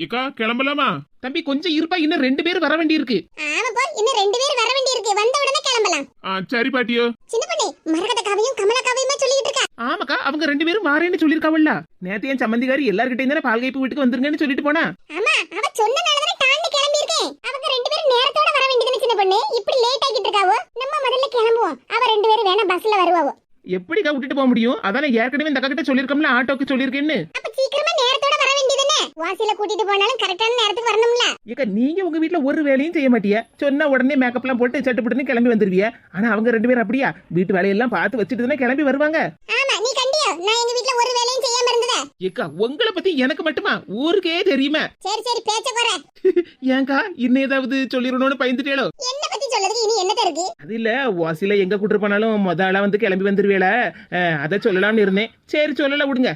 இக்கா கிளம்பலாமா? தம்பி கொஞ்சம் இருப்பா இன்னும் ரெண்டு பேர் வர வேண்டி இருக்கு ஆமா போல் இன்னும் ரெண்டு பேர் வர வேண்டி இருக்கு வந்த உடனே கிளம்பலாம். ஆ சரி பாட்டியோ. சின்ன பொண்ணு மரகத கவியும் கமல கவியுமா சொல்லிட்டு இருக்கா? ஆமாக்கா அவங்க ரெண்டு பேரும் வாரேன்னு சொல்லிருக்காவல்ல நேத்து என் சம்மந்திகாரி எல்லார்கிட்டயும் தானே பால் கைப்பு வீட்டுக்கு வந்துருங்கன்னு சொல்லிட்டு போனா? ஆமா அவ சொன்னனால தானே டான்னு கிளம்பி இருக்கேன் அவங்க ரெண்டு பேரும் நேரத்தோட வர வேண்டியதுன்னு சின்ன பொண்ணு இப்படி லேட் ஆகிட்டு இருக்காவோ? நம்ம முதல்ல கிளம்புவோம். அவ ரெண்டு பேரும் வேணா பஸ்ல வருவாவோ? எப்படிக்கா விட்டுட்டு போக முடியும்? அதானே ஏற்கனவே இந்த அக்கா கிட்ட சொல்லிருக்கோம்ல ஆட்டோக்கு சொல்லிருக்கேன்னு அப்ப சீக்கிரமா நேரத்தோட வாசில கூட்டிட்டு போனாலும் கரெக்டான நேரத்துக்கு வரணும்ல. ஏக்கா நீங்க உங்க வீட்ல ஒரு வேலையும் செய்ய மாட்டிய. சொன்னா உடனே மேக்கப் எல்லாம் போட்டு சட்டுப்பட்டுன்னு கிளம்பி வந்துருவிய. ஆனா அவங்க ரெண்டு பேரும் அப்படியா? வீட்டு வேலையெல்லாம் பார்த்து வச்சுட்டு தானே கிளம்பி வருவாங்க? ஆமா நீ கண்டியோ நான் எங்க வீட்ல ஒரு வேலையும் செய்யாம இருந்ததே. ஏக்கா உங்களை பத்தி எனக்கு மட்டுமா? ஊருக்கே தெரியுமே. சரி சரி பேச்ச குறை. ஏங்கா இன்னும் ஏதாவது சொல்லிடணும்னு பயந்துட்டேளோ? என்ன பத்தி சொல்றதுக்கு இனி என்னத்த இருக்கு? அது இல்ல வாசில எங்க கூட்டு போனாலும் முத ஆளா வந்து கிளம்பி வந்துருவேல அதை சொல்லலாம்னு இருந்தேன். சரி சொல்லல விடுங்க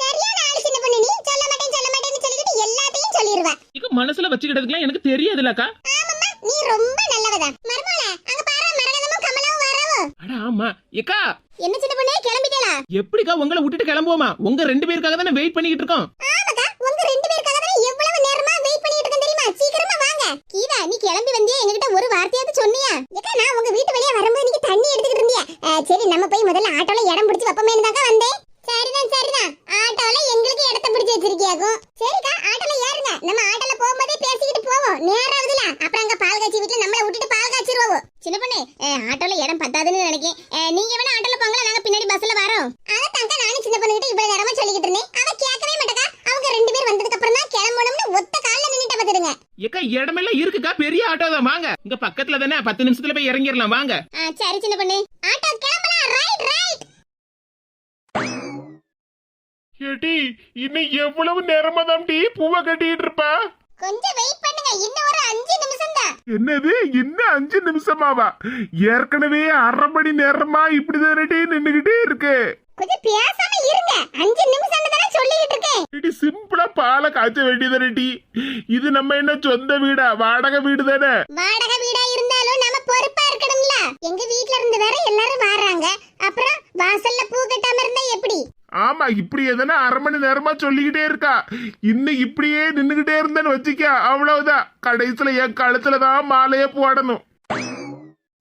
சரியான ஆளு சின்ன பொண்ணு நீ சொல்ல மாட்டேன் சொல்ல மாட்டேன்னு சொல்லிட்டு எல்லாத்தையும் சொல்லிடுவ இக்க மனசுல வச்சுக்கிட்டதுக்குலாம் எனக்கு தெரியாதுலக்கா. ஆமாம்மா நீ ரொம்ப நல்லவதான். மர்மோல அங்க பாரு மரகதமும் கமலாவும் வரவோ. அட ஆமா. ஏக்கா. என்ன சின்ன பொண்ணே கிளம்பிட்டேளா? எப்படிக்கா உங்களை விட்டுட்டு கிளம்புவோமா? உங்க ரெண்டு பேருக்காக தானே வெயிட் பண்ணிக்கிட்டு இருக்கோம். ஆமாக்கா உங்க ரெண்டு பேருக்காக தான் எவ்வளவு நேரமா வெயிட் பண்ணிட்டு இருக்கேன் தெரியுமா? சீக்கிரமா வாங்க. கீதா நீ கிளம்பி வந்தியா எங்ககிட்ட ஒரு வார்த்தையாவது சொன்னியா? ஏக்கா நான் உங்க வீட்டு வெளியே வரும்போது நீங்க தண்ணி எடுத்துக்கிட்டு இருந்தியா? சரி நம்ம போய் முதல்ல ஆட்டோல இடம் பிடிச்சு வைப்போமேனு தாங்க வந்தேன் சரிதான் சரிதான் ஆட்டோல எங்களுக்கு இடத்த பிடிச்சு வச்சிருக்கியாக்கும் சரிக்கா ஆட்டோல ஏறுங்க நம்ம ஆட்டோல போகும்போதே பேசிக்கிட்டு போவோம் நேராவதுல அப்புறம் அங்க பால் காய்ச்சி வீட்டுல நம்மள விட்டுட்டு பால் காய்ச்சிருவோம் சின்ன பொண்ணு அஹ், ஆட்டோல இடம் பத்தாதுன்னு நினைக்கேன் அஹ், நீங்க வேணா ஆட்டோல போங்களா நாங்க பின்னாடி பஸ்ல வரோம் அதத்தாங்க நானும் சின்ன பொண்ணுகிட்ட இவ்வளவு நேரமா சொல்லிக்கிட்டு இருந்தேன் அவ கேட்கவே மாட்டக்கா அவங்க ரெண்டு பேர் வந்ததுக்கு அப்புறம் தான் கிளம்பணும்னு ஒத்த கால்ல நின்னுட்ட பாத்துடுங்க. ஏக்கா இடமெல்லாம் இருக்குக்கா பெரிய ஆட்டோ தான். வாங்க. இங்க பக்கத்துல தானே பத்து நிமிஷத்துல போய் இறங்கிடலாம். வாங்க. ஆ, சரி சின்ன பொண்ணு. ஆட்டோ கிளம்பலாம். ரைட் ரைட் ஏடி இன்னும் எவ்வளவு நேரமா தான் டீ பூவை கட்டிட்டு இருப்பா? கொஞ்சம் வெயிட் பண்ணுங்க. இன்னும் ஒரு அஞ்சு நிமிஷம் தான். என்னது? இன்னும் அஞ்சு நிமிஷமாவா? ஏற்கனவே அரை மணி நேரமா இப்படிதான் டீ நின்னுகிட்டே இருக்கு. கொஞ்சம் பேசாம இருங்க. அஞ்சு நிமிஷம் தானே சொல்லிக்கிட்டு இருக்கேன். இடி சிம்பிளா பாலை காய்ச்ச வேண்டியதானே டீ. இது நம்ம என்ன சொந்த வீடா? வாடகை வீடு தானே? வாடகை வீடா இருந்தாலும் நம்ம பொறுப்பா இருக்கணும்ல. எங்க வீட்ல இருந்து வேற எல்லாரும் வராங்க. அப்புறம் வாசல்ல பூ கட்டாம இருந்தா எப்படி? ஆமா இப்படி எதனா அரை மணி நேரமா சொல்லிக்கிட்டே இருக்கா. இன்னும் இப்படியே நின்னுகிட்டே இருந்தேன்னு வச்சுக்க அவ்வளவுதான். கடைசியில என் கழுத்துல தான் மாலையே போடணும்.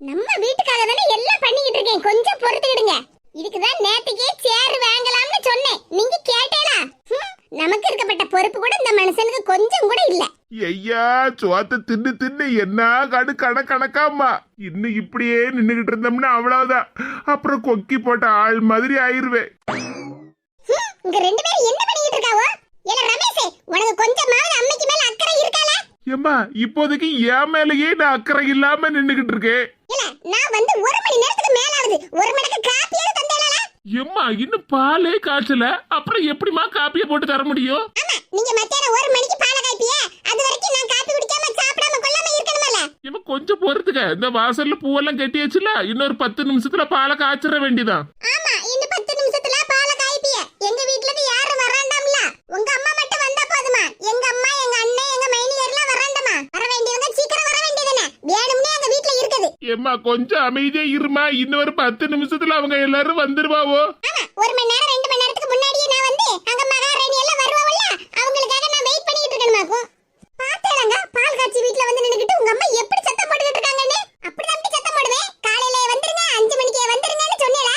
நம்ம வீட்டுக்காக தானே எல்லாம் பண்ணிக்கிட்டு இருக்கேன். கொஞ்சம் பொறுத்துக்கிடுங்க. இதுக்குதான் நேத்துக்கே சேர் வாங்கலாம்னு சொன்னேன். நீங்க கேட்டேலா ஹம், நமக்கு இருக்கப்பட்ட பொறுப்பு கூட இந்த மனுஷனுக்கு கொஞ்சம் கூட இல்ல. ஐயா சோத்த தின்னு தின்னு என்ன கடு கண கணக்காமா இன்னும் இப்படியே நின்னுகிட்டு இருந்தோம்னா அவ்வளவுதான். அப்புறம் கொக்கி போட்ட ஆள் மாதிரி ஆயிருவேன். இங்க ரெண்டு பேரும் என்ன பண்ணிக்கிட்டு இருக்காவோ? ஏல ரமேஷ் உனக்கு கொஞ்சமாவது அம்மைக்கு மேல அக்கறை இருக்கால ஏம்மா இப்போதைக்கு என் மேலேயே நான் அக்கறை இல்லாம நின்னுகிட்டு இருக்கேன். இல்ல நான் வந்து ஒரு மணி நேரத்துக்கு மேல ஆகுது ஒரு தந்தேல எம்மா இன்னும் பாலே காய்ச்சல. அப்புறம் எப்படிமா காப்பியை போட்டு தர முடியும்? நீங்க மத்தியானம் ஒரு மணிக்கு பாலை காய்ப்பிய அது வரைக்கும் நான் காப்பி குடிக்காம சாப்பிடாம கொள்ளாம இருக்கணுமல்ல? ஏம்மா கொஞ்சம் பொறுத்துக்க. இந்த வாசல்ல பூவெல்லாம் கட்டியாச்சுல இன்னொரு பத்து நிமிஷத்துல பாலை காய்ச்சிட வேண்டியதான் ஆமா இன்னும் பத்து நிமிஷத்துல பாலை காய்ப்பிய. எங்க வீட்ல இருந்து யாரும் வராண்டாம்ல. உங்க அம்மா மட்டும் வந்தா போதுமா எங்க அம்மா எங்க அண்ணன் எங்க மைனியர் எல்லாம் வராண்டாமா வர வேண்டியவங்க சீக்கிரம் வர வேண்டியதுனே வேணும்னே எங்க வீட்ல ஏம்மா கொஞ்சம் அமைதியா இருமா. இன்னொரு பத்து நிமிஷத்துல அவங்க எல்லாரும் வந்துருவாவோ? ஒரு மணி நேரத்துக்கு முன்னாடியே நான் வந்து அங்க மகாராணி எல்லாம் வருவாங்கல்ல அவங்களுக்காக நான் வெயிட் பண்ணிட்டு இருக்கணுமாக்கும் பாத்தேலங்க பால் காய்ச்சி வீட்ல வந்து நின்னுக்கிட்டு உங்க அம்மா எப்படி சத்தம் போட்டுக்கிட்டு இருக்காங்கன்னு அப்படிதான் அப்படி சத்தம் போடுவேன் காலையில வந்துருங்க அஞ்சு மணிக்கே வந்துருங்கன்னு சொன்னேல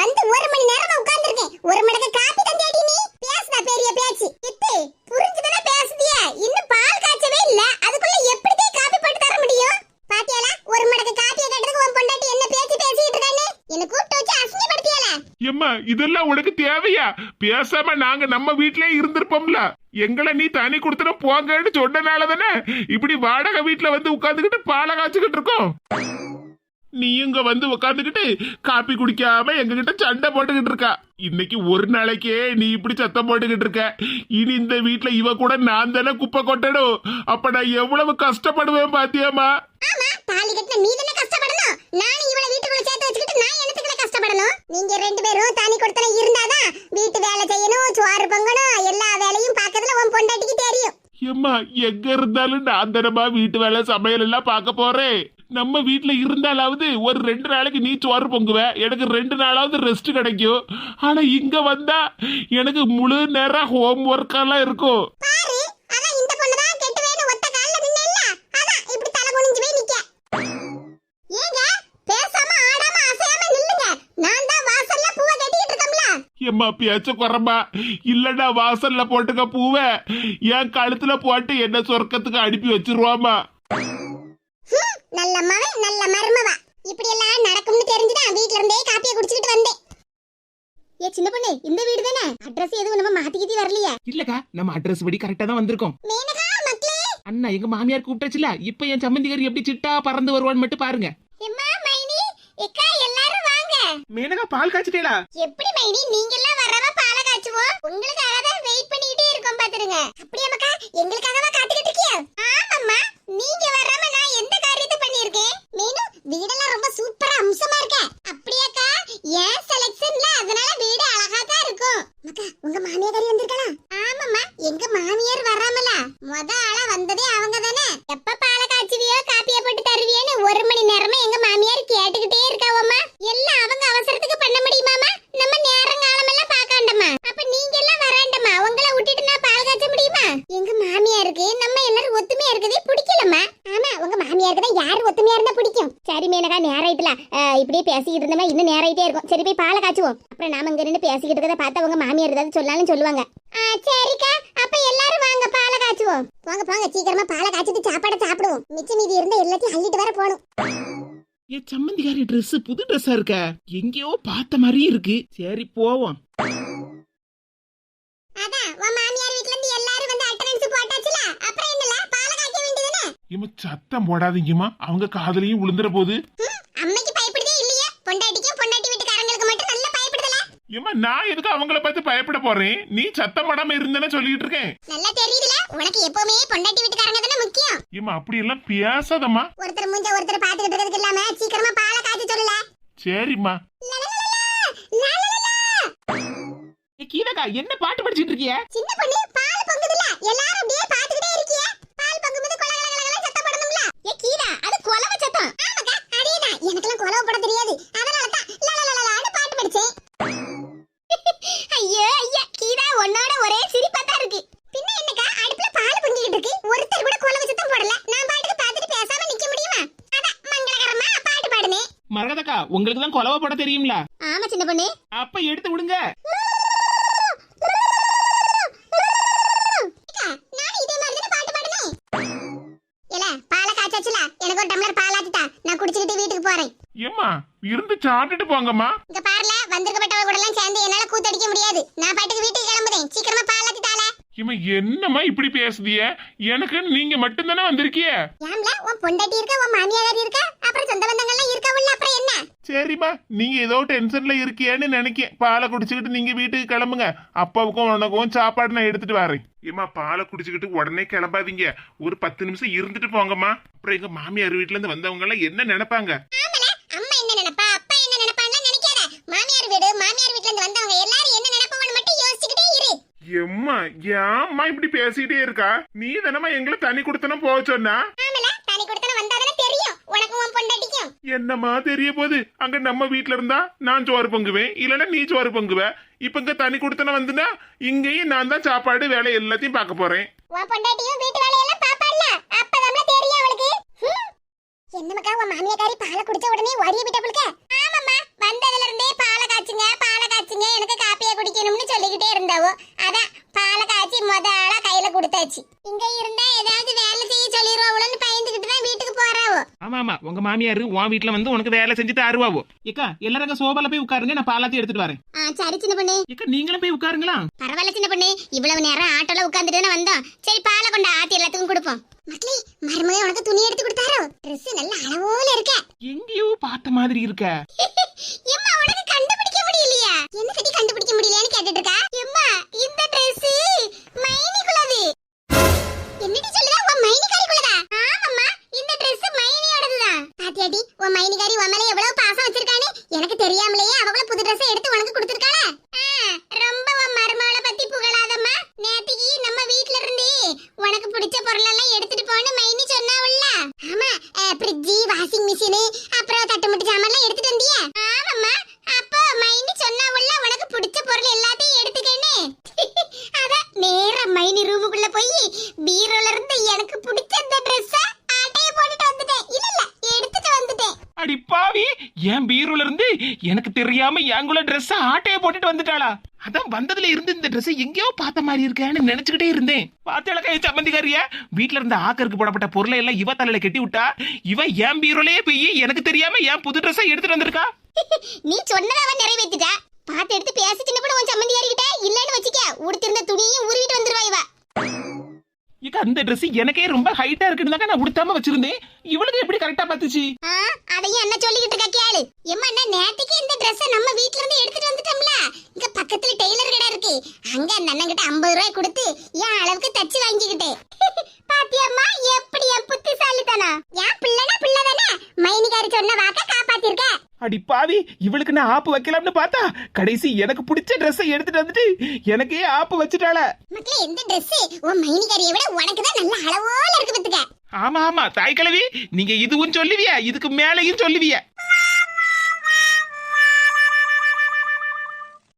வந்து ஒரு மணி நேரமா உட்கார்ந்திருக்கேன் ஒரு மடக்கு காப்பி தந்தியாடி நீ பேசுதா பெரிய பேச்சு இத்து புரிஞ்சுதானே பேசுதிய இன்னும் பால் காய்ச்சவே இல்ல அதுக்குள்ள எப்படி காப்பி போட்டு தர முடியும் பாத்தியாலா ஒரு மடக்கு காப்பியை கேட்டதுக்கு உன் பொண்டாட்டி என்ன பேச்சு பேசிட்டு இருக்கான்னு என்ன கூப்பிட்டு வச்சு அசிங்கப்படுத்தியால ஏம்மா இதெல்லாம் உனக்கு தேவையா? பேசாம நாங்க நம்ம வீட்லயே இருந்திருப்போம்ல. எங்களை நீ தனி கொடுத்துட போங்கன்னு சொன்னனால தானே இப்படி வாடகை வீட்டுல வந்து உட்காந்துக்கிட்டு பாலை காய்ச்சிக்கிட்டு இருக்கோம்? நீ இங்க வந்து உட்காந்துக்கிட்டு காப்பி குடிக்காம எங்ககிட்ட சண்டை போட்டுக்கிட்டு இருக்கா? இன்னைக்கு ஒரு நாளைக்கே நீ இப்படி சத்தம் போட்டுக்கிட்டு இருக்க. இனி இந்த வீட்டுல இவ கூட நான் தானே குப்பை கொட்டணும். அப்ப நான் எவ்வளவு கஷ்டப்படுவேன் பாத்தியாமா எனத்துக்குள்ள நீங்க ரெண்டு பேரும் தனி கொடுத்தன இருந்தாதான் வீட்டு வேலை செய்யணும் சோறு பொங்கணும் எல்லா வேலையும் பார்க்கறதுல உன் பொண்டாட்டிக்கு தெரியும். ஏம்மா எங்க இருந்தாலும் நான் தானமா வீட்டு வேலை சமையல் எல்லாம் பார்க்க போறேன். நம்ம வீட்டுல இருந்தாலாவது ஒரு ரெண்டு நாளைக்கு நீ சோறு பொங்குவ. எனக்கு ரெண்டு நாளாவது ரெஸ்ட் கிடைக்கும். ஆனா இங்க வந்தா எனக்கு முழு நேரம் ஹோம் ஒர்க் எல்லாம் இருக்கும். எம்மா பேச்ச குறமா இல்லடா வாசல்ல போட்டுக்க பூவை. என் கழுத்துல போட்டு என்ன சொர்க்கத்துக்கு அனுப்பி வச்சிருவாமா நல்ல மவன் நல்ல மருமவா. இப்படி எல்லாம் நடக்கும்னு தெரிஞ்சுதான் வீட்ல இருந்தே காப்பியை குடிச்சிட்டு வந்தேன். ஏ சின்ன பொண்ணு இந்த வீடு தானே? அட்ரஸ் எதுவும் நம்ம மாத்திக்கிட்டி வரலையே? இல்லக்கா நம்ம அட்ரஸ் படி கரெக்டா தான் வந்திருக்கோம். மேனகா மக்களே! அண்ணா எங்க மாமியார் கூப்பிட்டாச்சுல இப்ப என் சம்மந்திகாரி எப்படி சிட்டா பறந்து வருவான்னு மட்டும் பாருங்க. எம்மா மைனி வாங்க மேனகா பால் காய்ச்சிட்டேலா எப்படி மைனி நீங்க எல்லாம் வரவ பால காய்ச்சுவோம்? உங்களுக்காக தான் வெயிட் பண்ணிட்டே இருக்கோம் பாத்துருங்க. அப்படியே மக்கா? எங்களுக்காகவா காத்துக்கிட்டு இருக்கியா? ஆமாம்மா. நீங்க வராம நான் எந்த காரியத்தை பண்ணியிருக்கேன்? மீனு வீடெல்லாம் ரொம்ப சூப்பரா அம்சமா இருக்க. அப்படியாக்கா? ஏன் செலக்ஷன்ல அதனால வீடு அழகா தான் இருக்கும். மக்கா உங்க மாமியார் வந்திருக்கலாம் ஆமாம்மா எங்க மாமியார் வராமல முத ஆளா வந்ததே அவங்க தானே எப்ப பால காய்ச்சுவியோ காப்பிய போட்டு தருவியோன்னு ஒரு மணி நேரமா எங்க மாமியார் கேட்டுக்கிட்டே இருக்காவம்மா எல்லாம் அவங்க அவசரத்துக்கு பண்ண முடியுமாமா நம்ம நேரம் காலமெல்லாம் பார்க்காண்டமா அப்ப நீங்க எல்லாம் வராண்டமா உங்கள விட்டுட்டு நான் பால் காய்ச்ச முடியுமா எங்க மாமியாருக்கு நம்ம எல்லாரும் ஒத்துமையா பிடிக்குமா ஆமா உங்க மாமியாருக்கு தான் யாரு ஒத்துமையா இருந்தா பிடிக்கும். சரி மேனகா நேராயிட்டுல இப்படியே பேசிக்கிட்டு இருந்தோம்னா இன்னும் நேராயிட்டே இருக்கும். சரி போய் பாலை காய்ச்சுவோம். அப்புறம் நாம இங்க நின்று பேசிக்கிட்டு இருக்கதை பார்த்தா உங்க மாமியார் ஏதாவது சொல்லாலும் சொல்லுவாங்க. சரிக்கா. அப்ப எல்லாரும் வாங்க பாலை காய்ச்சுவோம். போங்க போங்க. சீக்கிரமா பாலை காய்ச்சிட்டு சாப்பாடை சாப்பிடுவோம். மிச்சம் மீதி இருந்த எல்லாத்தையும் அள்ளிட்டு வர போகணும். என் சம்மந்திகாரி ட்ரெஸ் புது ட்ரெஸ்ஸா இருக்க? எங்கேயோ பார்த்த மாதிரி இருக்கு. சரி போவோம் அதான் உன் மாமியார் வீட்ல இருந்து எல்லாரும் வந்து அட்டெண்டன்ஸ் போட்டாச்சுல அப்புறம் என்னல பாலை காய்ச்ச வேண்டியதுதானே இம்மா சத்தம் போடாதீங்கம்மா. அவங்க காதலையும் விழுந்துற போது. அம்மைக்கு பயப்படுதே இல்லையா? பொண்டாட்டிக்கும் பொண்டாட்டி வீட்டுக்காரங்களுக்கு மட்டும் நல்ல பயப்படுதல? ஏம்மா நான் எதுக்கு அவங்கள பார்த்து பயப்பட போறேன்? நீ சத்தம் போடாம இருந்தேன்னு சொல்லிட்டு இருக்கேன். நல்லா தெரியுதுல? உனக்கு எப்பவுமே பொண்டாட்டி வீட்டுக்காரங்க தானே முக்கியம். ஏம்மா அப்படி எல்லாம் பேசாதம்மா. ஒருத்தர் மூஞ்ச ஒருத்தர் பாத்துக்கிட்டு இருக்கிறதுக்கு இல்லாம சீக்கிரமா பாலை காய்ச்ச சொல்லல. சரிம்மா. ஏ கீதக்கா என்ன பாட்டு படிச்சிட்டு இருக்கிய? சின்ன பொண்ணு பால் பொங்குதுல. எல்லாரும் அப்படியே பாத்துக்கிட்டே கீரா அது கொலவ சத்தம். ஆமாக்கா அதேதான். எனக்கெல்லாம் கொலவ போட தெரியாது. அதனால தான் லலலலலான்னு பாட்டு படிச்சேன். ஐயோ ஐயா கீரா உன்னோட ஒரே சிரிப்பா தான் இருக்கு. பின்ன என்னக்கா அடுப்புல பால் பொங்கிட்டு இருக்கு. ஒருத்தர் கூட கொலவ சத்தம் போடல. நான் பாட்டுக்கு பார்த்துட்டு பேசாம நிக்க முடியுமா? அதான் மங்களகரமா பாட்டு பாடுனே மரகதக்கா உங்களுக்கு தான் கொலவை போட தெரியும்ல? ஆமா சின்ன பொண்ணு. அப்ப எடுத்து விடுங்க அக்கா, நானும் இதே மாதிரி தானே பாட்டு பாடுனேன். ஏல, பாலை காய்ச்சாச்சுல, எனக்கு ஒரு டம்ளர் பால் ஆத்தித்தா. நான் குடிச்சுக்கிட்டு வீட்டுக்கு போறேன். ஏம்மா இருந்து சாப்பிட்டுட்டு போங்கம்மா. இங்க பாருல, வந்திருக்கப்பட்டவங்க கூடலாம் சேர்ந்து என்னால கூத்தடிக்க முடியாது. நான் பாட்டுக்கு வீட்டுக்கு கிளம்புதேன். சீக்கிரமா பால் ஆத்தி தால. இம்மா என்னம்மா இப்படி பேசுதிய? எனக்கு நீங்க மட்டும்தானே வந்திருக்கிய? ஏம்ல, உன் பொண்டாட்டி இருக்கா, உன் மாமியார் இருக்கா, அப்புறம் சொந்த பந்தங்கள்லாம் இருக்காவுல்ல, அப்புறம் என்ன? சரிம்மா நீங்க ஏதோ டென்ஷன்ல இருக்கியேன்னு நினைக்கேன். பாலை குடிச்சுக்கிட்டு நீங்க வீட்டுக்கு கிளம்புங்க. அப்பாவுக்கும் உனக்கும் சாப்பாடு நான் எடுத்துட்டு வரேன். ஏம்மா பாலை குடிச்சுக்கிட்டு உடனே கிளம்பாதீங்க. ஒரு பத்து நிமிஷம் இருந்துட்டு போங்கம்மா. அப்புறம் எங்க மாமியார் வீட்டுல இருந்து வந்தவங்க எல்லாம் என்ன நினைப்பாங்க? அம்மா என்ன நினைப்பா, அப்பா என்ன நினைப்பான்லாம் நினைக்காத. மாமியார் வீடு, மாமியார் வீட்ல இருந்து வந்தவங்க எல்லாரும் என்ன நினைப்பாங்கன்னு மட்டும் யோசிச்சுக்கிட்டே இரு. எம்மா ஏம்மா இப்படி பேசிட்டே இருக்கா? நீ தானம்மா எங்களை தனி கொடுத்தனும் போக சொன்னா? ஆமல, தனி கொடுத்தன வந்தாதானே தெரியும், உனக்கும் உன் பொண்டாட்டிக்கும். என்னம்மா தெரிய போகுது? அங்க நம்ம வீட்ல இருந்தா நான் சோறு பொங்குவேன் இல்லைன்னா நீ சோறு பொங்குவ. இப்ப இங்க தனி கொடுத்தன வந்துனா இங்கேயும் நான் தான் சாப்பாடு வேலை எல்லாத்தையும் பார்க்க போறேன். உன் பொண்டாட்டியும் வீட்டு பாப்பாள்ல அப்பதான் தெரியும் அவளுக்கு ஹம். என்னமக்கா உன் மாமியாக்காரி பாலை குடிச்ச உடனே வரிய விட்டவளுக்கு ஆமாம்மா வந்ததுல இருந்தே பாலை காய்ச்சுங்க பாலை காய்ச்சுங்க எனக்கு காப்பியை குடிக்கணும்னு சொல்லிக்கிட்டே இருந்தாவோ. அதான் பாலை காய்ச்சி முத ஆளா கையில கொடுத்தாச்சு. இங்க இருந்தா ஏதாவது வேலை செய்ய சொல்லிடுவாங்களோன்னு பயந்துகிட்டு தான் வீட்டுக்கு போறாவோ? ஆமா ஆமா உங்க மாமியார் உன் வீட்ல வந்து உனக்கு வேலை செஞ்சு தருவாவோ? ஏக்கா எல்லாரும் சோபால போய் உட்காருங்க நான் பாலாத்தையும் எடுத்துட்டு வரேன். ஆ சரி சின்ன பொண்ணு. ஏக்கா நீங்களும் போய் உட்காருங்களா? பரவாயில்ல சின்ன பொண்ணு. இவ்வளவு நேரம் ஆட்டோல உட்காந்துட்டு தானே வந்தோம். சரி பாலை கொண்டு ஆத்தி எல்லாத்துக்கும் கொடுப்போம். மக்களே மருமகன் உனக்கு துணி எடுத்து கொடுத்தாரோ? Dress நல்ல அளவோல இருக்க. எங்கேயோ பார்த்த மாதிரி இருக்க. எம்மா உனக்கு கண்டுபிடிக்க முடியலையா? என்ன கண்டுபிடிக்க முடியலையான்னு எனக்கு தெரியாம எங்குள்ள ட்ரெஸ் ஆட்டைய போட்டுட்டு வந்துட்டாளா. அதான் வந்ததுல இருந்து இந்த ட்ரெஸ் எங்கேயோ பார்த்த மாதிரி இருக்கேன்னு நினைச்சுக்கிட்டே இருந்தேன். பார்த்தேளக்கா என் சம்மந்திக்காரிய வீட்டுல இருந்த ஆக்கருக்கு போடப்பட்ட பொருளை எல்லாம் இவ தலையில கெட்டி விட்டா இவ என் பீரோலயே போய் எனக்கு தெரியாம என் புது ட்ரெஸ்ஸை எடுத்துட்டு வந்திருக்கா? நீ சொன்னதை அவன் நிறைவேற்றிட்டா பார்த்து எடுத்து பேசி சின்ன கூட உன் சம்மந்தி யாரிக்கிட்ட இல்லன்னு வச்சுக்க. உடுத்திருந்த துணியும் உருவிட்டு வந்துருவா இவ. அந்த ட்ரெஸ் எனக்கே ரொம்ப ஹைட்டா இருக்குன்னு தாங்க நான் உடுத்தாம வச்சிருந்தேன். இவளுக்கு எப்படி கரெக்டா பாத்துச்சு அதையும் என்ன சொல்லிக்கிட்டு இருக்க கேளு. எம்மா நான் நேத்துக்கு இந்த ட்ரெஸ் நம்ம வீட்ல இருந்து எடுத்துட்டு வந்துட்டோம்ல? இங்க பக்கத்துல டெய்லர் கடை இருக்கு. அங்க அந்த அண்ணன் கிட்ட ஐம்பது ரூபாய் கொடுத்து என் அளவுக்கு தச்சு வாங்கிக்கிட்டேன். பாத்தியம்மா எப்படி என் புத்திசாலித்தனம்? என் பிள்ளைனா பிள்ளை தானே? அடி பாவி இவளுக்கு நான் ஆப்பு வைக்கலாம்னு பார்த்தா கடைசி எனக்கு பிடிச்ச ட்ரெஸ்ஸை எடுத்துட்டு வந்துட்டு எனக்கே ஆப்பு வச்சுட்டாள. மக்களே இந்த Dress உன் மைனிகாரியை விட உனக்கு தான் நல்ல அளவோல இருக்கு பத்துக்க ஆமா ஆமா தாய் கிழவி நீங்க இதுவும் சொல்லுவியா இதுக்கு மேலையும் சொல்லுவியா?